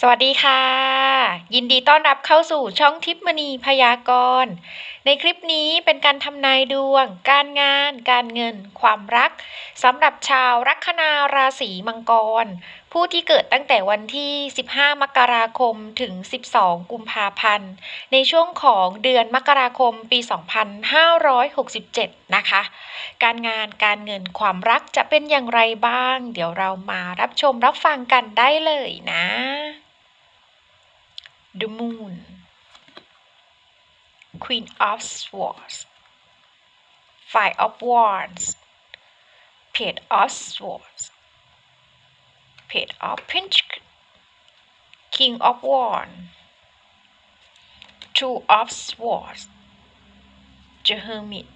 สวัสดีค่ะ ยินดีต้อนรับเข้าสู่ช่องทิพมณีพยากรณ์ในคลิปนี้เป็นการทำนายดวง การงาน การเงิน ความรักสำหรับชาวลัคนาราศีมังกร ผู้ที่เกิดตั้งแต่วันที่ 15 มกราคมถึง 12 กุมภาพันธ์ ในช่วงของเดือนมกราคมปี 2567 นะคะ การงานการเงินความรักจะเป็นอย่างไรบ้าง เดี๋ยวเรามารับชมรับฟังกันได้เลยนะ The Moon Queen of Swords Five of Wands Page of Swords Page of Pentacles King of Wands Two of Swords The Hermit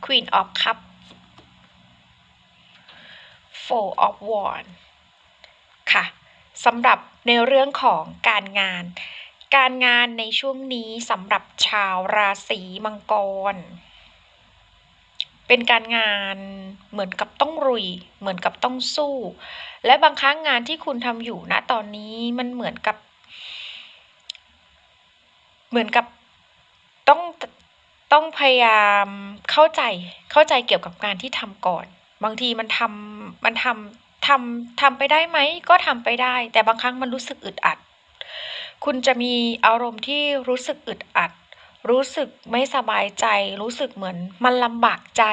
Queen of cups, Four of Wands สำหรับในเรื่องของการงาน การงานในช่วงนี้สำหรับชาวราศีมังกร เป็นการงานเหมือนกับต้องรุย เหมือนกับต้องสู้ และบางครั้งงานที่คุณทำอยู่ณตอนนี้มันเหมือนกับ เหมือนกับต้องต้องพยายามเข้าใจเข้าใจเกี่ยวกับงานที่ทำก่อน บางทีมันทำมันทำ ทำทำไปได้ไหมก็ทำไปได้ แต่บางครั้งมันรู้สึกอึดอัด คุณจะมีอารมณ์ที่รู้สึกอึดอัด รู้สึกไม่สบายใจ รู้สึกเหมือน มันลำบากใจ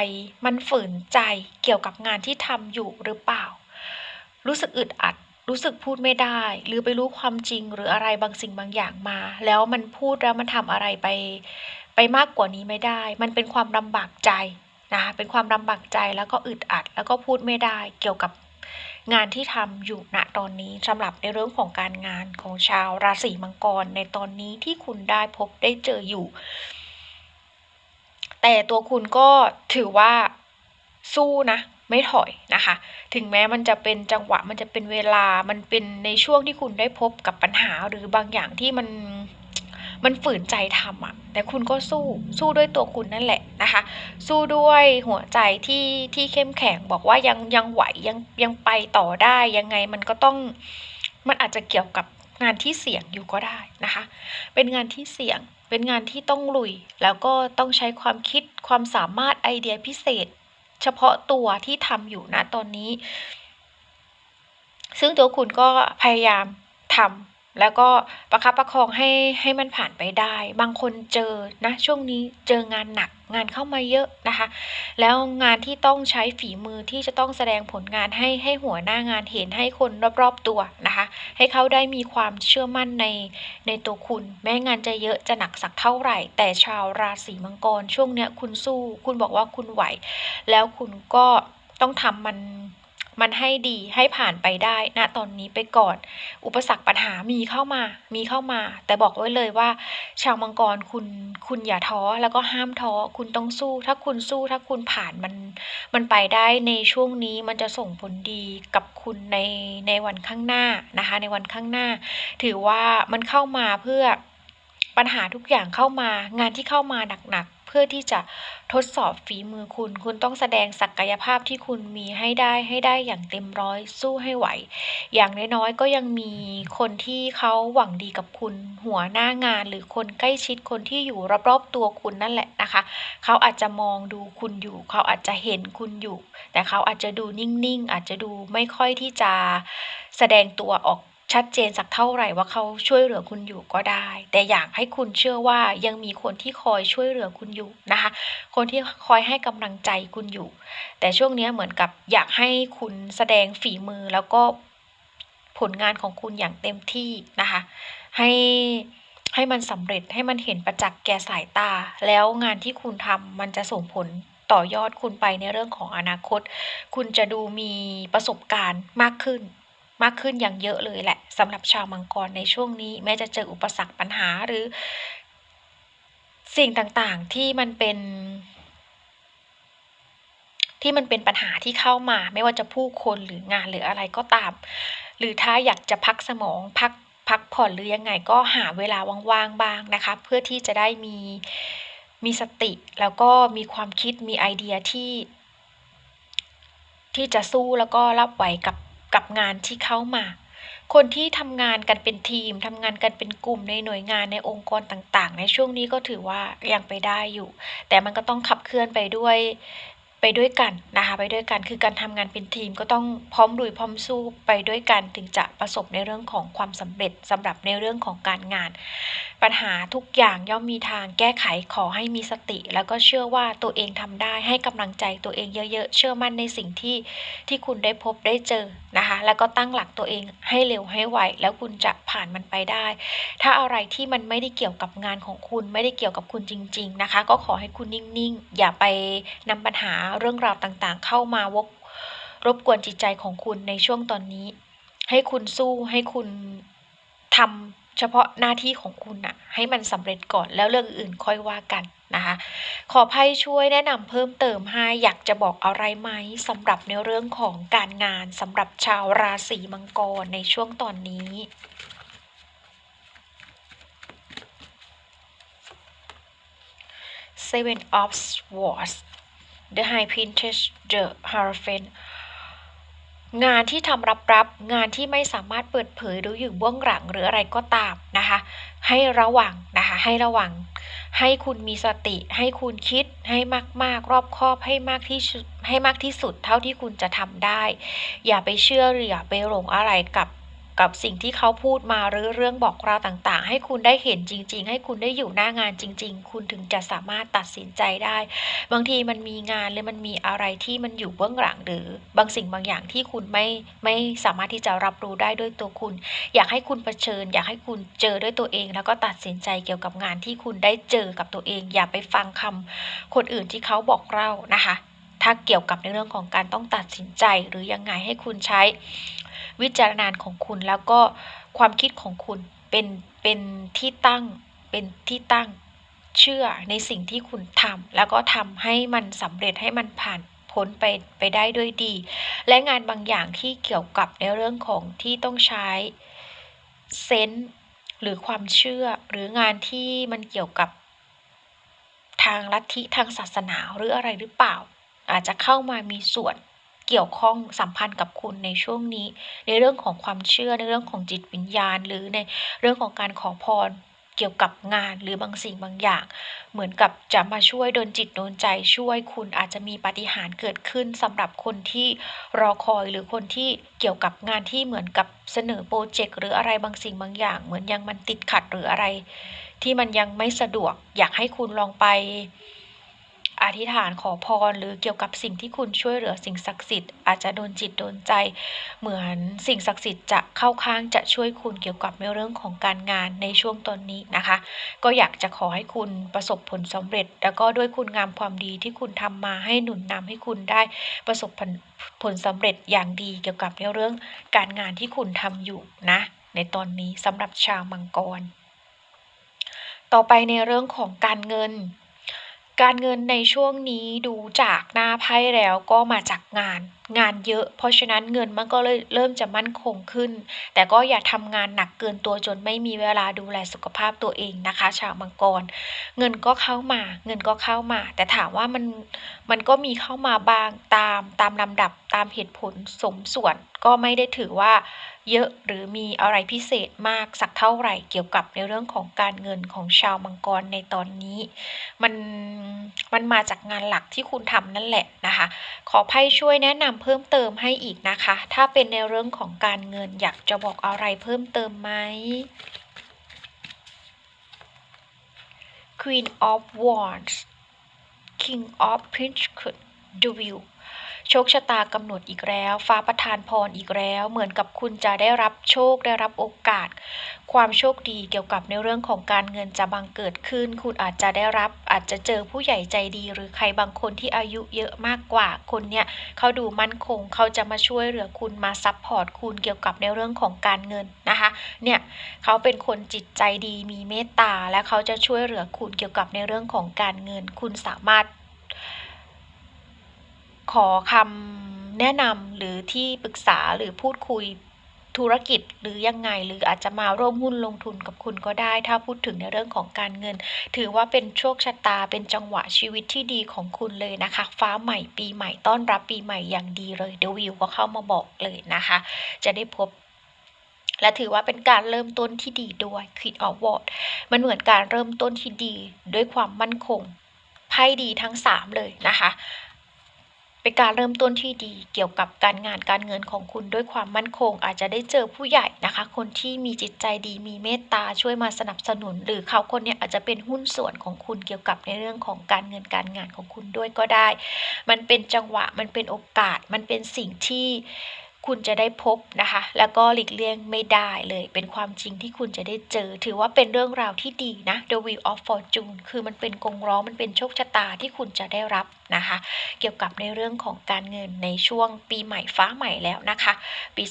มันฝืนใจเกี่ยวกับงานที่ทำอยู่หรือเปล่า รู้สึกอึดอัด รู้สึกพูดไม่ได้ หรือไปรู้ความจริงหรืออะไรบางสิ่งบางอย่างมา แล้วมันพูดแล้วมันทำอะไรไป ไปมากกว่านี้ไม่ได้ มันเป็นความลำบากใจนะคะเป็นความลำบากใจแล้วก็อึดอัด แล้วก็พูดไม่ได้เกี่ยวกับ งานที่ทำอยู่ณตอนนี้สำหรับในเรื่องของการงานของชาวราศีมังกรในตอนนี้ที่คุณได้พบได้เจออยู่ แต่ตัวคุณก็ถือว่าสู้นะไม่ถอยนะคะ ถึงแม้มันจะเป็นจังหวะมันจะเป็นเวลามันเป็นในช่วงที่คุณได้พบกับปัญหาหรือบางอย่างที่มัน มันฝืนใจทำอะแต่คุณก็สู้สู้ด้วยตัวคุณนั่นแหละนะคะ สู้ด้วยหัวใจที่ที่เข้มแข็งบอกว่ายังยังไหวยังยังไปต่อได้ยังไงมันก็ต้องมันอาจจะเกี่ยวกับงานที่เสี่ยงอยู่ก็ได้นะคะ เป็นงานที่เสี่ยง เป็นงานที่ต้องลุย แล้วก็ต้องใช้ความคิดความสามารถไอเดียพิเศษ เฉพาะตัวที่ทำอยู่นะตอนนี้ ซึ่งตัวคุณก็พยายามทำ แล้วก็ประคับประคองให้ให้มันผ่านไปได้ บางคนเจอนะช่วงนี้เจองานหนักงานเข้ามาเยอะนะคะ แล้วงานที่ต้องใช้ฝีมือที่จะต้องแสดงผลงานให้ให้หัวหน้างานเห็นให้คนรอบๆตัวนะคะ ให้เขาได้มีความเชื่อมั่นในในตัวคุณ แม้งานจะเยอะจะหนักสักเท่าไหร่ แต่ชาวราศีมังกรช่วงเนี้ยคุณสู้ คุณบอกว่าคุณไหว แล้วคุณก็ต้องทำมัน มันให้ดีให้ผ่านไปได้ณตอนนี้ไปก่อน อุปสรรคปัญหามีเข้ามา มีเข้ามา แต่บอกไว้เลยว่า ชาวมังกรคุณคุณอย่าท้อแล้วก็ห้ามท้อคุณต้องสู้ ถ้าคุณสู้ถ้าคุณผ่านมันมันไปได้ในช่วงนี้มันจะส่งผลดีกับคุณในในวันข้างหน้านะคะ ในวันข้างหน้า ถือว่ามันเข้ามาเพื่อปัญหาทุกอย่างเข้ามางานที่เข้ามาหนัก พื่อที่จะทดสอบฝีมือคุณ คุณต้องแสดงศักยภาพที่คุณมีให้ได้ให้ได้อย่างเต็มร้อยสู้ให้ไหว อย่างน้อยๆก็ยังมีคนที่เขาหวังดีกับคุณ หัวหน้างานหรือคนใกล้ชิดคนที่อยู่รอบๆตัวคุณนั่นแหละนะคะเขาอาจจะมองดูคุณอยู่ เขาอาจจะเห็นคุณอยู่ แต่เขาอาจจะดูนิ่งๆ อาจจะดูไม่ค่อยที่จะแสดงตัวออก ชัดเจนสักเท่าไหร่ว่าเขาช่วยเหลือคุณอยู่ก็ได้ แต่อยากให้คุณเชื่อว่ายังมีคนที่คอยช่วยเหลือคุณอยู่นะคะ คนที่คอยให้กำลังใจคุณอยู่ แต่ช่วงนี้เหมือนกับอยากให้คุณแสดงฝีมือแล้วก็ผลงานของคุณอย่างเต็มที่นะคะ ให้ให้มันสำเร็จให้มันเห็นประจักษ์แก่สายตา แล้วงานที่คุณทำมันจะส่งผลต่อยอดคุณไปในเรื่องของอนาคต คุณจะดูมีประสบการณ์มากขึ้น มากขึ้นอย่างเยอะเลยแหละสำหรับชาวมังกรในช่วงนี้ แม้จะเจออุปสรรคปัญหาหรือ สิ่งต่างๆที่มันเป็น ที่มันเป็นปัญหาที่เข้ามา ไม่ว่าจะผู้คนหรืองานหรืออะไรก็ตาม หรือถ้าอยากจะพักสมองพักพักผ่อนหรือยังไงก็หาเวลาว่างๆบ้างนะคะ เพื่อที่จะได้มีมีสติ แล้วก็มีความคิดมีไอเดียที่ ที่จะสู้แล้วก็รับไหวกับ กับงานที่เข้ามา คนที่ทำงานกันเป็นทีมทำงานกันเป็นกลุ่มในหน่วยงานในองค์กรต่างๆ ในช่วงนี้ก็ถือว่ายังไปได้อยู่ แต่มันก็ต้องขับเคลื่อนไปด้วย ไปด้วยกันนะคะไปด้วยกันคือการทำงานเป็นทีมก็ต้องพร้อมลุยพร้อมสู้ไปด้วยกันถึงจะประสบในเรื่องของความสำเร็จสำหรับในเรื่องของการงาน ปัญหาทุกอย่างย่อมมีทางแก้ไขขอให้มีสติ แล้วก็เชื่อว่าตัวเองทำได้ให้กำลังใจตัวเองเยอะ ๆ เชื่อมั่นในสิ่งที่ที่คุณได้พบได้เจอนะคะแล้วก็ตั้งหลักตัวเองให้เร็วให้ไวแล้วคุณจะผ่านมันไปได้ ถ้าอะไรที่มันไม่ได้เกี่ยวกับงานของคุณ ไม่ได้เกี่ยวกับคุณจริง ๆนะคะ ก็ขอให้คุณนิ่งๆ อย่าไปนำปัญหาเรื่องราวต่างๆ เข้ามาวกรบกวนจิตใจของคุณในช่วงตอนนี้ ให้คุณสู้ให้คุณทำเฉพาะหน้าที่ของคุณนะให้มันสำเร็จก่อนแล้วเรื่องอื่นค่อยว่ากันนะคะ ขอไพ่ช่วยแนะนำเพิ่มเติมให้อยากจะบอกอะไรไหมสำหรับในเรื่องของการงานสำหรับชาวราศีมังกรในช่วงตอนนี้ Seven of Swords The High Priestess The Hierophant งานที่ทำรับๆงานที่ไม่สามารถเปิดเผยหรืออยู่เบื้องหลังหรืออะไรก็ตามนะคะ ให้ระวังนะคะให้ระวัง ให้คุณมีสติ ให้คุณคิดให้มากๆ รอบคอบให้มากที่ให้มากที่สุดเท่าที่คุณจะทำได้ อย่าไปเชื่อหรืออย่าไปหลงอะไรกับ กับสิ่งที่เขาพูดมาหรือเรื่องบอกเราต่างๆ ให้คุณได้เห็นจริง ๆ ให้คุณได้อยู่หน้างานจริง ๆ คุณถึงจะสามารถตัดสินใจได้ บางทีมันมีงานหรือมันมีอะไรที่มันอยู่เบื้องหลังหรือ บางสิ่งบางอย่างที่คุณไม่ไม่สามารถที่จะรับรู้ได้ด้วยตัวคุณ อยากให้คุณเผชิญ อยากให้คุณเจอด้วยตัวเอง แล้วก็ตัดสินใจเกี่ยวกับงานที่คุณได้เจอกับตัวเอง อย่าไปฟังคำคนอื่นที่เขาบอกเล่านะคะถ้าเกี่ยวกับในเรื่องของการต้องตัดสินใจหรือยังไงให้คุณใช้ วิจารณญของคุณ แล้วก็ความคิดของคุณเป็นเป็นที่ตั้งเป็นที่ตั้งเชื่อในสิ่งที่คุณทำแล้วก็ทำให้มันสำเร็จให้มันผ่านพ้นไปไปได้ด้วยดี และงานบางอย่างที่เกี่ยวกับในเรื่องของที่ต้องใช้เซนส์หรือความเชื่อหรืองานที่มันเกี่ยวกับทางลัทธิทางศาสนาหรืออะไรหรือเปล่า อาจจะเข้ามามีส่วน เกี่ยวข้องสัมพันธ์กับคุณในช่วงนี้ ในเรื่องของความเชื่อในเรื่องของจิตวิญญาณ หรือในเรื่องของการขอพรเกี่ยวกับงานหรือบางสิ่งบางอย่าง เหมือนกับจะมาช่วยโดนจิตโดนใจช่วยคุณอาจจะมีปาฏิหาริย์เกิดขึ้นสำหรับคนที่รอคอยหรือคนที่เกี่ยวกับงานที่เหมือนกับเสนอโปรเจกต์หรืออะไรบางสิ่งบางอย่าง เหมือนยังมันติดขัดหรืออะไร ที่มันยังไม่สะดวกอยากให้คุณลองไป อธิษฐานขอพร หรือเกี่ยวกับสิ่งที่คุณช่วยเหลือสิ่งศักดิ์สิทธิ์อาจจะโดนจิตโดนใจ เหมือนสิ่งศักดิ์สิทธิ์จะเข้าข้างจะช่วยคุณเกี่ยวกับในเรื่องของการงานในช่วงตอนนี้นะคะ ก็อยากจะขอให้คุณประสบผลสำเร็จ แล้วก็ด้วยคุณงามความดีที่คุณทำมาให้หนุนนำให้คุณได้ประสบผลผลสำเร็จอย่างดีเกี่ยวกับในเรื่องการงานที่คุณทำอยู่นะ ในตอนนี้สำหรับชาวมังกร ต่อไปในเรื่องของการเงิน การเงินในช่วงนี้ดูจากหน้าไพ่แล้วก็มาจากงาน งานเยอะ เพราะฉะนั้นเงินมันก็เลยเริ่มจะมั่นคงขึ้น แต่ก็อย่าทำงานหนักเกินตัวจนไม่มีเวลาดูแลสุขภาพตัวเองนะคะ ชาวมังกร เงินก็เข้ามา เงินก็เข้ามา แต่ถามว่ามันมันก็มีเข้ามาบางตามตามลำดับตามเหตุผลสมส่วนก็ไม่ได้ถือว่าเยอะหรือมีอะไรพิเศษมากสักเท่าไหร่เกี่ยวกับในเรื่องของการเงินของชาวมังกรในตอนนี้ มันมันมาจากงานหลักที่คุณทำนั่นแหละนะคะ ขอไพ่ช่วยแนะนำเพิ่มเติมให้อีกนะคะ ถ้าเป็นในเรื่องของการเงินอยากจะบอกอะไรเพิ่มเติมไหม Queen of Wands King of Pentacles The Wheel โชคชะตากำหนดอีกแล้ว ฟ้าประทานพรอีกแล้ว เหมือนกับคุณจะได้รับโชคได้รับโอกาส ความโชคดีเกี่ยวกับในเรื่องของการเงินจะบังเกิดขึ้น คุณอาจจะได้รับอาจจะเจอผู้ใหญ่ใจดี หรือใครบางคนที่อายุเยอะมากกว่าคนเนี้ยเขาดูมั่นคงเขาจะมาช่วยเหลือคุณมาซัพพอร์ตคุณเกี่ยวกับในเรื่องของการเงินนะคะเนี่ยเขาเป็นคนจิตใจดีมีเมตตาและเขาจะช่วยเหลือคุณเกี่ยวกับในเรื่องของการเงิน คุณสามารถ ขอคำแนะนำหรือที่ปรึกษาหรือพูดคุยธุรกิจหรือยังไงหรืออาจจะมาร่วมหุ้นลงทุนกับคุณก็ได้ ถ้าพูดถึงในเรื่องของการเงิน ถือว่าเป็นโชคชะตาเป็นจังหวะชีวิตที่ดีของคุณเลยนะคะ ฟ้าใหม่ปีใหม่ต้อนรับปีใหม่อย่างดีเลยเดวิวก็เข้ามาบอกเลยนะคะ จะได้พบและถือว่าเป็นการเริ่มต้นที่ดีด้วย Queen of w a r d มันเหมือนการเริ่มต้นที่ดีด้วยความมั่นคงไพ่ดีทั้ง 3 เลยนะคะ เป็นการเริ่มต้นที่ดีเกี่ยวกับการงานการเงินของคุณด้วยความมั่นคง อาจจะได้เจอผู้ใหญ่นะคะ คนที่มีจิตใจดีมีเมตตาช่วยมาสนับสนุน หรือเขาคนนี้อาจจะเป็นหุ้นส่วนของคุณเกี่ยวกับในเรื่องของการเงินการงานของคุณด้วยก็ได้ มันเป็นจังหวะมันเป็นโอกาสมันเป็นสิ่งที่ คุณจะได้พบนะคะ แล้วก็หลีกเลี่ยงไม่ได้เลย เป็นความจริงที่คุณจะได้เจอ ถือว่าเป็นเรื่องราวที่ดีนะ The Wheel of Fortune คือมันเป็นกงล้อมันเป็นโชคชะตาที่คุณจะได้รับนะคะ เกี่ยวกับในเรื่องของการเงินในช่วงปีใหม่ฟ้าใหม่แล้วนะคะ ปี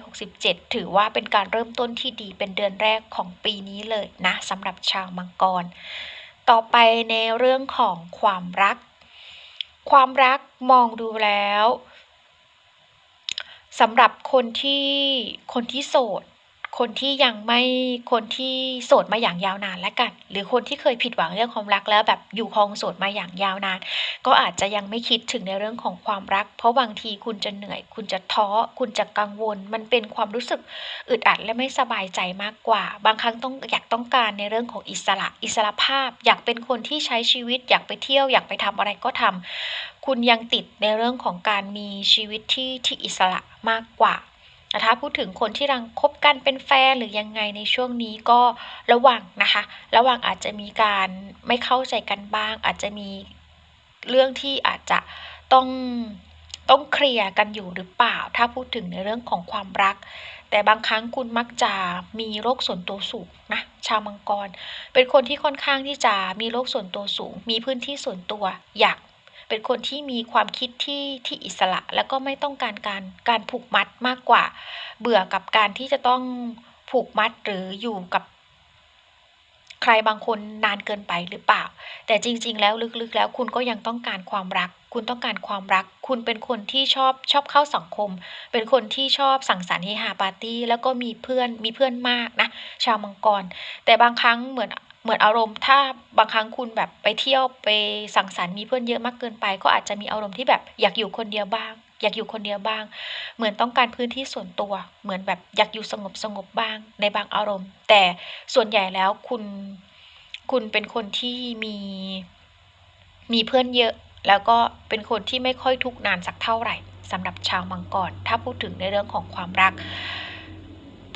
2567 ถือว่าเป็นการเริ่มต้นที่ดีเป็นเดือนแรกของปีนี้เลยนะสำหรับชาวมังกร ต่อไปในเรื่องของความรัก ความรักมองดูแล้ว สำหรับคนที่คนที่โสด คนที่ยังไม่คนที่โสดมาอย่างยาวนานแล้วกัน หรือคนที่เคยผิดหวังเรื่องความรักแล้วแบบอยู่คองโสดมาอย่างยาวนาน ก็อาจจะยังไม่คิดถึงในเรื่องของความรัก เพราะบางทีคุณจะเหนื่อย คุณจะท้อ คุณจะกังวล มันเป็นความรู้สึกอึดอัดและไม่สบายใจมากกว่า บางครั้งต้องอยากต้องการในเรื่องของอิสระอิสระภาพ อยากเป็นคนที่ใช้ชีวิต อยากไปเที่ยว อยากไปทำอะไรก็ทำคุณยังติดในเรื่องของการมีชีวิตที่ที่อิสระมากกว่า แต่ถ้าพูดถึงคนที่รังคบกันเป็นแฟนหรือยังไงในช่วงนี้ก็ระวังนะคะ ระวังอาจจะมีการไม่เข้าใจกันบ้าง อาจจะมีเรื่องที่อาจจะต้องต้องเคลียร์กันอยู่หรือเปล่า ถ้าพูดถึงในเรื่องของความรัก แต่บางครั้งคุณมักจะมีโรคส่วนตัวสูงนะชาวมังกร เป็นคนที่ค่อนข้างที่จะมีโรคส่วนตัวสูง มีพื้นที่ส่วนตัวอยาก เป็นคนที่มีความคิดที่ที่อิสระ แล้วก็ไม่ต้องการการการผูกมัดมากกว่า เบื่อกับการที่จะต้องผูกมัดหรืออยู่กับใครบางคนนานเกินไปหรือเปล่า แต่จริง ๆ แล้วลึกๆ แล้วคุณก็ยังต้องการความรัก คุณต้องการความรัก คุณเป็นคนที่ชอบชอบเข้าสังคม เป็นคนที่ชอบสังสรรค์เฮฮาปาร์ตี้ แล้วก็มีเพื่อนมีเพื่อนมากนะ ชาวมังกร แต่บางครั้งเหมือน เหมือนอารมณ์ถ้าบางครั้งคุณแบบไปเที่ยวไปสังสรรค์มีเพื่อนเยอะมากเกินไป ก็อาจจะมีอารมณ์ที่แบบอยากอยู่คนเดียวบ้าง อยากอยู่คนเดียวบ้าง เหมือนต้องการพื้นที่ส่วนตัว เหมือนแบบอยากอยู่สงบสงบบ้าง ในบางอารมณ์ แต่ส่วนใหญ่แล้วคุณคุณเป็นคนที่มีมีเพื่อนเยอะ แล้วก็เป็นคนที่ไม่ค่อยทุกนานสักเท่าไหร่สำหรับชาวมังกรถ้าพูดถึงในเรื่องของความรัก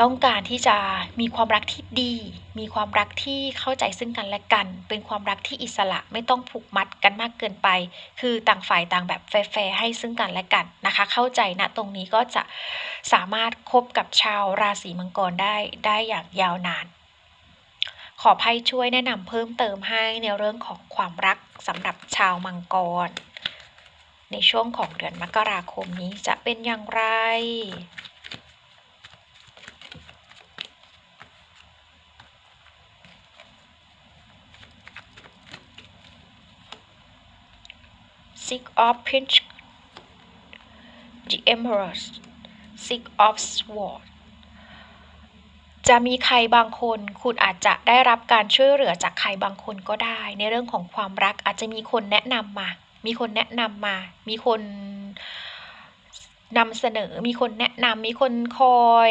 ต้องการที่จะมีความรักที่ดี มีความรักที่เข้าใจซึ่งกันและกัน เป็นความรักที่อิสระไม่ต้องผูกมัดกันมากเกินไป คือต่างฝ่ายต่างแบบแฟร์ให้ซึ่งกันและกันนะคะ เข้าใจนะตรงนี้ก็จะสามารถคบกับชาวราศีมังกรได้ได้อย่างยาวนาน ขอไพ่ช่วยแนะนำเพิ่มเติมให้ในเรื่องของความรักสำหรับชาวมังกร ในช่วงของเดือนมกราคมนี้จะเป็นอย่างไร Six of Pentacles the Emperor Six of sword จะมีใครบางคนคุณอาจจะได้รับการช่วยเหลือจากใครบางคนก็ได้ ในเรื่องของความรักอาจจะมีคนแนะนำมา มีคนแนะนำมา มีคนนำเสนอ มีคนแนะนำมีคนคอย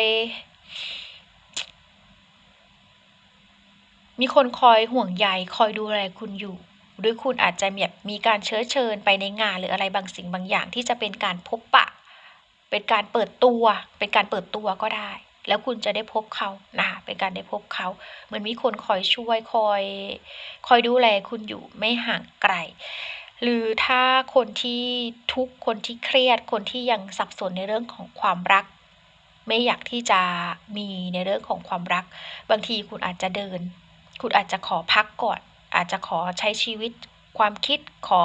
มีคนคอยห่วงใยคอยดูแลคุณอยู่ หรือคุณอาจจะแบบมีการเชื้อเชิญไปในงานหรืออะไรบางสิ่งบางอย่างที่จะเป็นการพบปะ เป็นการเปิดตัว เป็นการเปิดตัวก็ได้ แล้วคุณจะได้พบเขานะคะเป็นการได้พบเขาเหมือนมีคนคอยช่วยคอยคอยดูแลคุณอยู่ไม่ห่างไกลหรือถ้าคนที่ทุกคนที่เครียดคนที่ยังสับสนในเรื่องของความรัก ไม่อยากที่จะมีในเรื่องของความรัก บางทีคุณอาจจะเดิน คุณอาจจะขอพักก่อน อาจจะขอใช้ชีวิตความคิดขอ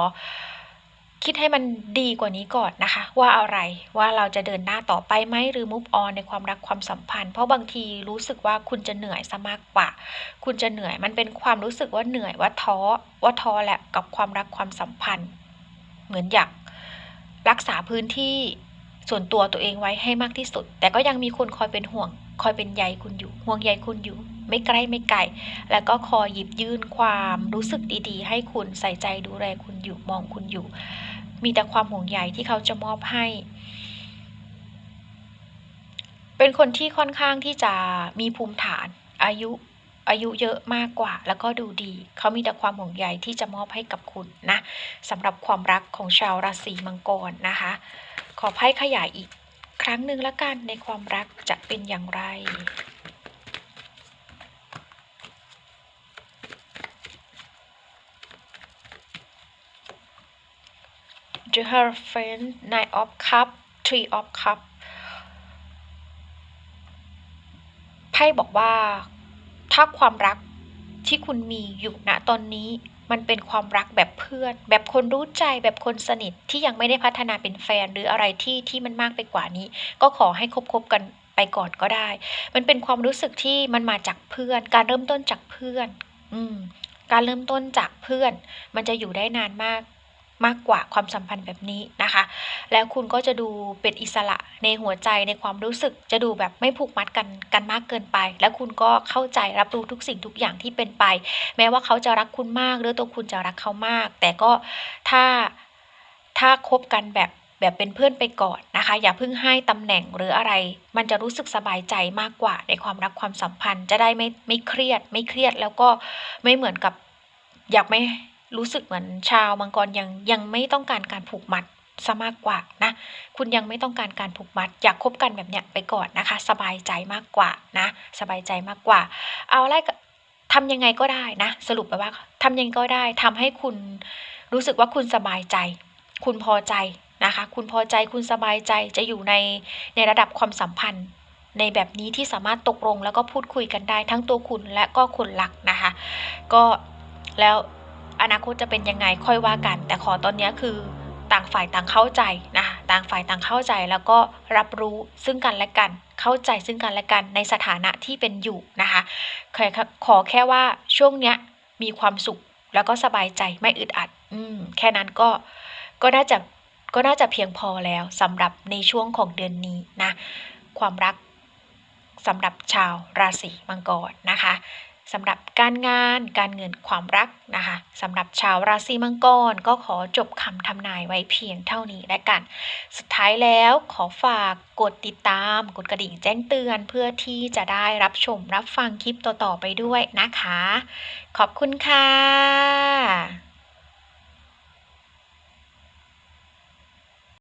คิดให้มันดีกว่านี้ก่อนนะคะ ว่าอะไรว่าเราจะเดินหน้าต่อไปไหมหรือ move on ในความรักความสัมพันธ์ เพราะบางทีรู้สึกว่าคุณจะเหนื่อยซะมากกว่า คุณจะเหนื่อยมันเป็นความรู้สึกว่าเหนื่อยว่าท้อว่าท้อแหละกับความรักความสัมพันธ์ เหมือนอยากรักษาพื้นที่ส่วนตัวตัวเองไว้ให้มากที่สุด แต่ก็ยังมีคนคอยเป็นห่วง คอยเป็นใยคุณอยู่ ห่วงใยคุณอยู่ ไม่ใกล้ไม่ไกล แล้วก็คอยหยิบยื่นความรู้สึกดีๆ ให้คุณใส่ใจดูแลคุณอยู่มองคุณอยู่ มีแต่ความห่วงใยที่เขาจะมอบให้ เป็นคนที่ค่อนข้างที่จะมีภูมิฐานอายุอายุเยอะมากกว่า แล้วก็ดูดี เขามีแต่ความห่วงใยที่จะมอบให้กับคุณนะสำหรับความรักของชาวราศีมังกรนะคะ ขอไพ่ขยายอีกครั้งหนึ่งละกันในความรักจะเป็นอย่างไร The Hierophant Nine of Cup Three of Cup ไพ่บอกว่า ถ้าความรักที่คุณมีอยู่ณตอนนี้ มันเป็นความรักแบบเพื่อน แบบคนรู้ใจแบบคนสนิทที่ยังไม่ได้พัฒนาเป็นแฟนหรืออะไรที่ที่มันมากไปกว่านี้ ก็ขอให้คบคบกันไปก่อนก็ได้ มันเป็นความรู้สึกที่มันมาจากเพื่อน การเริ่มต้นจากเพื่อน อืมการเริ่มต้นจากเพื่อน มันจะอยู่ได้นานมาก มากกว่าความสัมพันธ์แบบนี้นะคะ แล้วคุณก็จะดูเป็นอิสระในหัวใจในความรู้สึกจะดูแบบไม่ผูกมัดกันกันมากเกินไป แล้วคุณก็เข้าใจรับรู้ทุกสิ่งทุกอย่างที่เป็นไป แม้ว่าเขาจะรักคุณมาก หรือตัวคุณจะรักเขามาก แต่ก็ถ้าถ้าคบกันแบบแบบเป็นเพื่อนไปก่อนนะคะ อย่าเพิ่งให้ตำแหน่งหรืออะไร มันจะรู้สึกสบายใจมากกว่าในความรักความสัมพันธ์ จะได้ไม่ไม่เครียด ไม่เครียดแล้วก็ไม่เหมือนกับอยากไม่ รู้สึกเหมือนชาวมังกรยังยังไม่ต้องการการผูกมัดซะมากกว่านะ คุณยังไม่ต้องการการผูกมัด อยากคบกันแบบเนี้ยไปก่อนนะคะ สบายใจมากกว่านะ สบายใจมากกว่า เอาอะไรทำยังไงก็ได้นะ สรุปไปว่าทำยังไงก็ได้ทำให้คุณรู้สึกว่าคุณสบายใจ คุณพอใจนะคะ คุณพอใจคุณสบายใจจะอยู่ในในระดับความสัมพันธ์ในแบบนี้ที่สามารถตกลงแล้วก็พูดคุยกันได้ทั้งตัวคุณและก็คนรักนะคะ ก็แล้ว อนาคตจะเป็นยังไงค่อยว่ากัน แต่ขอตอนนี้คือต่างฝ่ายต่างเข้าใจนะคะต่างฝ่ายต่างเข้าใจแล้วก็รับรู้ซึ่งกันและกัน เข้าใจซึ่งกันและกันในสถานะที่เป็นอยู่นะคะขอแค่ว่าช่วงเนี้ยมีความสุขแล้วก็สบายใจไม่อึดอัด อืมแค่นั้นก็ก็น่าจะก็น่าจะเพียงพอแล้วสำหรับในช่วงของเดือนนี้นะ ความรักสำหรับชาวราศีมังกรนะคะ สำหรับการงานการเงินความรักนะคะสำหรับชาวราศีมังกรก็ขอจบคำทำนายไว้เพียงเท่านี้และกัน สุดท้ายแล้วขอฝากกดติดตามกดกระดิ่งแจ้งเตือนเพื่อที่จะได้รับชมรับฟังคลิปต่อๆไปด้วยนะคะ ขอบคุณค่ะ